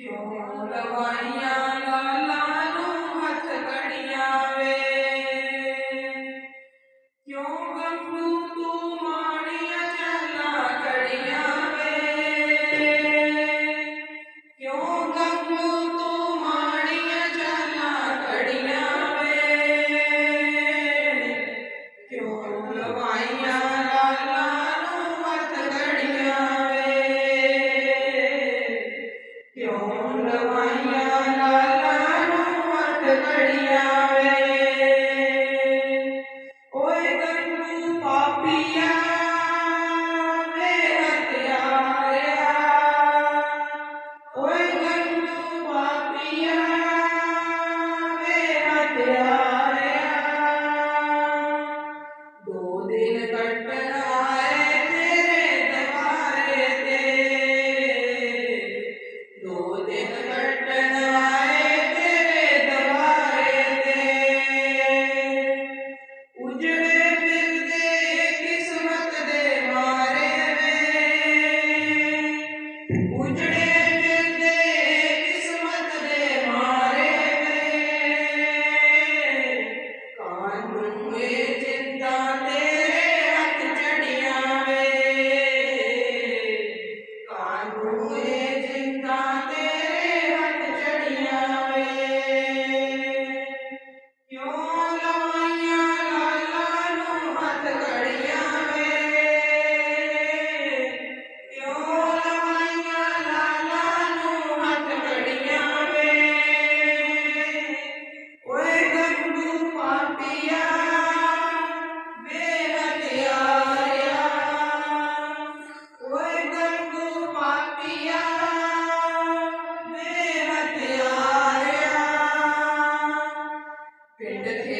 Yo la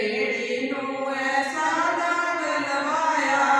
ਬੇੜੀ ਨੂੰ ਐਸਾ ਦਾਗ ਲਵਾਇਆ।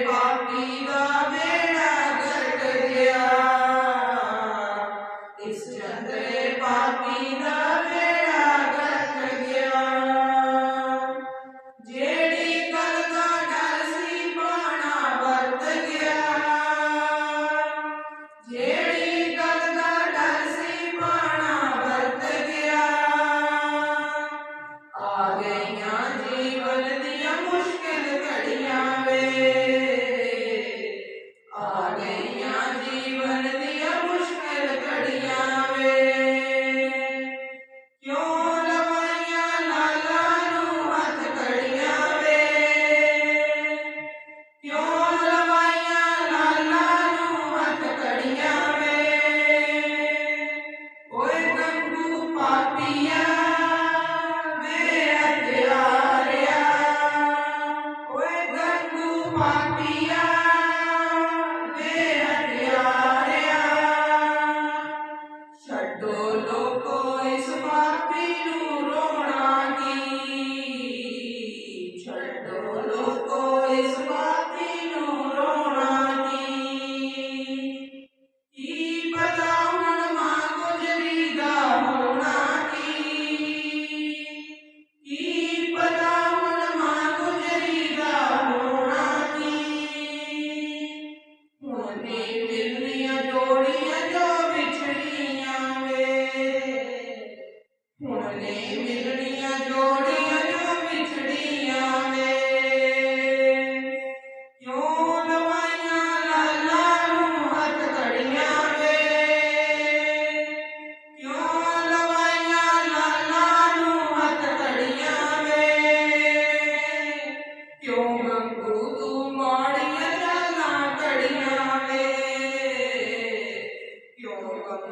ਨੇ ਮਿਲਣੀਆਂ ਜੋੜੀਆਂ ਨਾ ਵਿਛੜੀਆਂ ਵੇ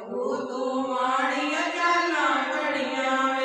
ਪ੍ਰਭੂ ਤੂੰ ਮਾਣੀਆਂ ਚਾਲਾਂ ਘੜੀਆਂ